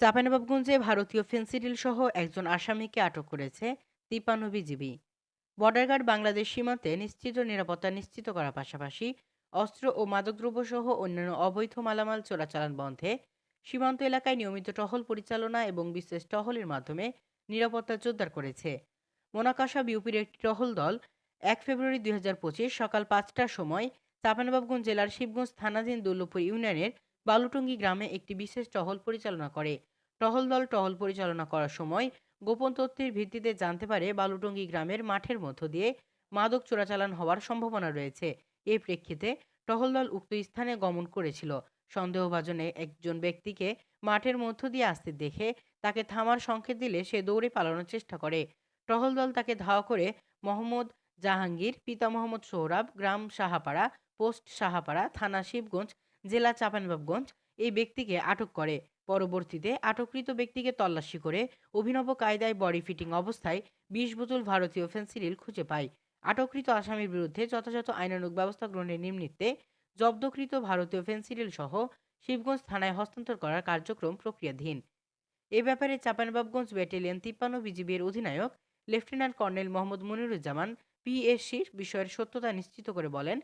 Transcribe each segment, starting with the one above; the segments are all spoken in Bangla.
চাঁপাইনবাবগঞ্জে ভারতীয় ফেন্সিডিল সহ একজন আসামিকে আটক করেছে তিপ্পান্ন বিজিবি। বর্ডার গার্ড বাংলাদেশ সীমান্তে নিশ্চিত নিরাপত্তা নিশ্চিত করার পাশাপাশি অস্ত্র ও মাদকদ্রব্য সহ অন্যান্য অবৈধ মালামাল চোরাচালান বন্ধে সীমান্ত এলাকায় নিয়মিত টহল পরিচালনা এবং বিশেষ টহলের মাধ্যমে নিরাপত্তা জোরদার করেছে। মোনাকাশা বিউপির একটি টহল দল এক ফেব্রুয়ারি দুই হাজার পঁচিশ সকাল পাঁচটার সময় চাঁপাইনবাবগঞ্জ জেলার শিবগঞ্জ থানাধীন দুর্লভপুর ইউনিয়নের বালুটঙ্গী গ্রামে একটি বিশেষ টহল পরিচালনা করে। টহল দল টহল পরিচালনা করার সময় গোপন তথ্যের ভিত্তিতে জানতে পারে বালুটঙ্গি গ্রামের মাঠের মধ্য দিয়ে মাদক চোরাচালান হওয়ার সম্ভাবনা রয়েছে। এই প্রেক্ষিতে টহল দল উক্ত স্থানে গমন করেছিল। সন্দেহভাজনে একজন ব্যক্তিকে মাঠের মধ্য দিয়ে আসতে দেখে তাকে থামার সংকেত দিলে সে দৌড়ে পালানোর চেষ্টা করে। টহল দল তাকে ধাওয়া করে মোহাম্মদ জাহাঙ্গীর, পিতা মোহাম্মদ সোহরাব, গ্রাম সাহাপাড়া, পোস্ট সাহাপাড়া, থানা শিবগঞ্জ জেলা চাঁপাইনবাবগঞ্জ এই ব্যক্তিকে আটক করে। পরবর্তীতে আটককৃত ব্যক্তিকে তল্লাশি করে অভিনব কায়দায় বডি ফিটিং অবস্থায় বিশ বোতল ভারতীয় ফেন্সিডিল খুঁজে পায়। আটককৃত আসামির বিরুদ্ধে যথাযথ আইনানুগ ব্যবস্থা গ্রহণের নিমিত্তে জব্দকৃত ভারতীয় ফেন্সিডিল সহ শিবগঞ্জ থানায় হস্তান্তর করার কার্যক্রম প্রক্রিয়াধীন। এ ব্যাপারে চাঁপাইনবাবগঞ্জ ব্যাটালিয়ন তিপ্পান্ন বিজিবির অধিনায়ক লেফটেন্যান্ট কর্নেল মোহাম্মদ মনিরুজ্জামান পিএসসির বিষয়ের সত্যতা নিশ্চিত করে বলেন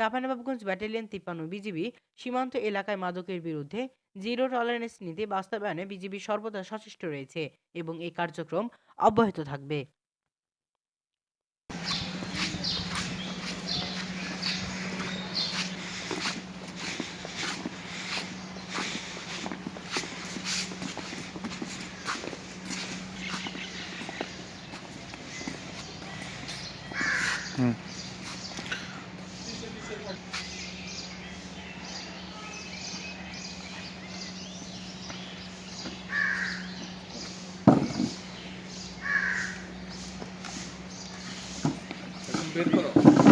চাঁপাইনবাবগঞ্জ ব্যাটালিয়ন তিপ্পান্ন বিজিবি সীমান্ত এলাকায় মাদকের বিরুদ্ধে জিরো টলারেন্স নীতি বাস্তবায়নে বিজিবি সর্বদা সচেষ্ট রয়েছে এবং এই কার্যক্রম অব্যাহত থাকবে। হুম। বের করো